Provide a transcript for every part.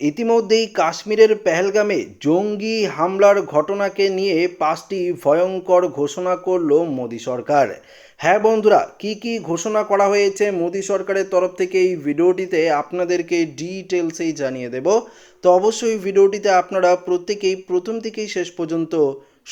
ইতিমধ্যেই কাশ্মীরের পেহেলগামে জঙ্গি হামলার ঘটনাকে নিয়ে পাঁচটি ভয়ঙ্কর ঘোষণা করল মোদী সরকার। হ্যাঁ বন্ধুরা, কি কি ঘোষণা করা হয়েছে মোদী সরকারের তরফ থেকে এই ভিডিওটিতে আপনাদেরকে ডিটেলসেই জানিয়ে দেব। তো অবশ্যই ভিডিওটিতে আপনারা প্রত্যেকেই প্রথম থেকেই শেষ পর্যন্ত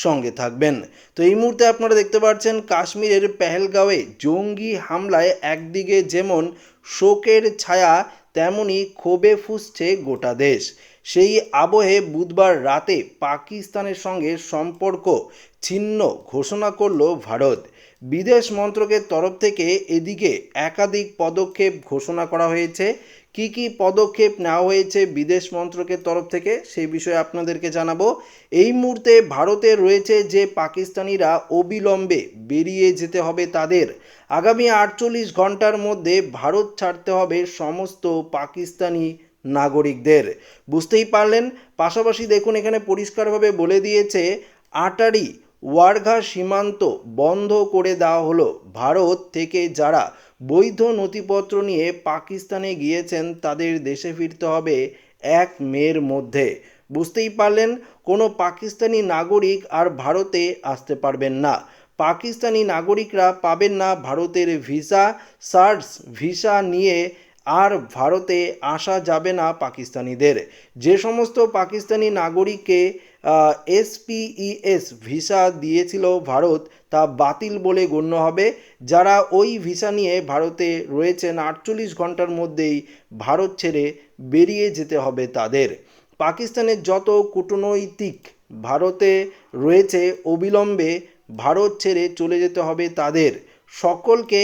সঙ্গে থাকবেন। তো এই মুহূর্তে আপনারা দেখতে পাচ্ছেন, কাশ্মীরের পেহেলগাঁওয়ে জঙ্গি হামলায় একদিকে যেমন শোকের ছায়া তেমনি ক্ষোভে ফুঁসছে গোটা দেশ। সেই আবহে বুধবার রাতে পাকিস্তানের সঙ্গে সম্পর্ক ছিন্ন ঘোষণা করল ভারত। বিদেশ মন্ত্রকের তরফ থেকে এদিকে একাধিক পদক্ষেপ ঘোষণা করা হয়েছে। কি কি পদক্ষেপ নেওয়া হয়েছে বিদেশ মন্ত্রকের তরফ থেকে সেই বিষয়ে আপনাদেরকে জানাব। এই মুহূর্তে ভারতে রয়েছে যে পাকিস্তানিরা অবিলম্বে বেরিয়ে যেতে হবে তাদের। আগামী আটচল্লিশ ঘণ্টার মধ্যে ভারত ছাড়তে হবে সমস্ত পাকিস্তানি নাগরিকদের। বুঝতেই পারলেন, পাশাপাশি দেখুন এখানে পরিষ্কারভাবে বলে দিয়েছে, আটারি ওয়ারঘা সীমান্ত বন্ধ করে দেওয়া হলো। ভারত থেকে যারা বৈধ নথিপত্র নিয়ে পাকিস্তানে গিয়েছেন, তাদের দেশে ফিরতে হবে এক মের মধ্যে। বুঝতেই পারলেন, কোনো পাকিস্তানি নাগরিক আর ভারতে আসতে পারবেন না। পাকিস্তানি নাগরিকরা পাবেন না ভারতের ভিসা সার্চ ভিসা নিয়ে আর ভারতে আসা যাবে না পাকিস্তানিদের। যে সমস্ত পাকিস্তানি নাগরিককে এসপিইএস ভিসা দিয়েছিল ভারত, তা বাতিল বলে গণ্য হবে। যারা ওই ভিসা নিয়ে ভারতে রয়েছেন, আটচল্লিশ ঘণ্টার মধ্যেই ভারত ছেড়ে বেরিয়ে যেতে হবে তাদের। পাকিস্তানের যত কূটনৈতিক ভারতে রয়েছে, অবিলম্বে ভারত ছেড়ে চলে যেতে হবে তাদের। সকলকে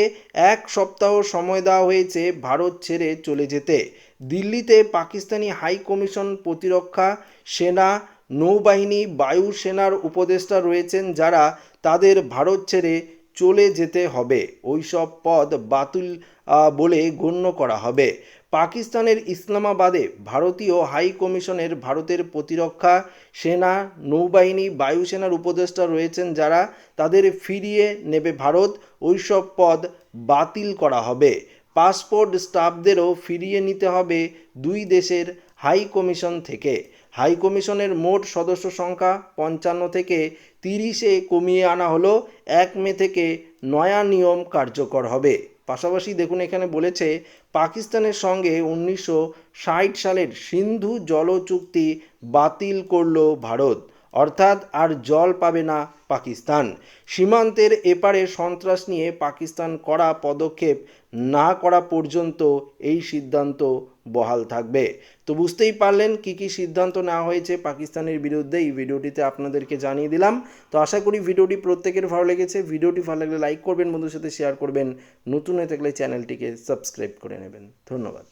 এক সপ্তাহ সময় দেওয়া হয়েছে ভারত ছেড়ে চলে যেতে। দিল্লিতে পাকিস্তানি হাই কমিশন প্রতিরক্ষা সেনা, নৌবাহিনী বায়ুসেনার উপদেষ্টা রয়েছেন যারা তাদের ভারত ছেড়ে চলে যেতে হবে। ওই সব পদ বাতিল বলে গণ্য করা হবে। পাকিস্তানের ইসলামাবাদে ভারতীয় হাই কমিশনের ভারতের প্রতিরক্ষা, সেনা, নৌবাহিনী, বায়ুসেনার উপদেষ্টা রয়েছেন যারা তাদের ফিরিয়ে নেবে ভারত। ওই সব পদ বাতিল করা হবে। পাসপোর্ট স্টাফদেরও ফিরিয়ে নিতে হবে দুই দেশের হাই কমিশন থেকে। হাই কমিশনের মোট সদস্য সংখ্যা পঞ্চান্ন থেকে তিরিশে কমিয়ে আনা হলো। এক মে থেকে নয়া নিয়ম কার্যকর হবে। পাশাপাশি দেখুন, এখানে বলেছে, পাকিস্তানের সঙ্গে উনিশশো ষাট সালের সিন্ধু জল চুক্তি বাতিল করল ভারত। অর্থাৎ আর জল পাবে না পাকিস্তান। সীমান্তের এপারে সন্ত্রাস নিয়ে পাকিস্তান করা পদক্ষেপ না করা পর্যন্ত এই সিদ্ধান্ত বহাল থাকবে। তো বুঝতেই পারলেন কি কি সিদ্ধান্ত নেওয়া হয়েছে পাকিস্তানের বিরুদ্ধে, এই ভিডিওটিতে আপনাদেরকে জানিয়ে দিলাম। তো আশা করি ভিডিওটি প্রত্যেকের ভালো লেগেছে। ভিডিওটি ভালো লাগলে লাইক করবেন বন্ধুর সাথে শেয়ার করবেন। নতুন হয়ে থাকলে চ্যানেলটিকে সাবস্ক্রাইব করে নেবেন। ধন্যবাদ।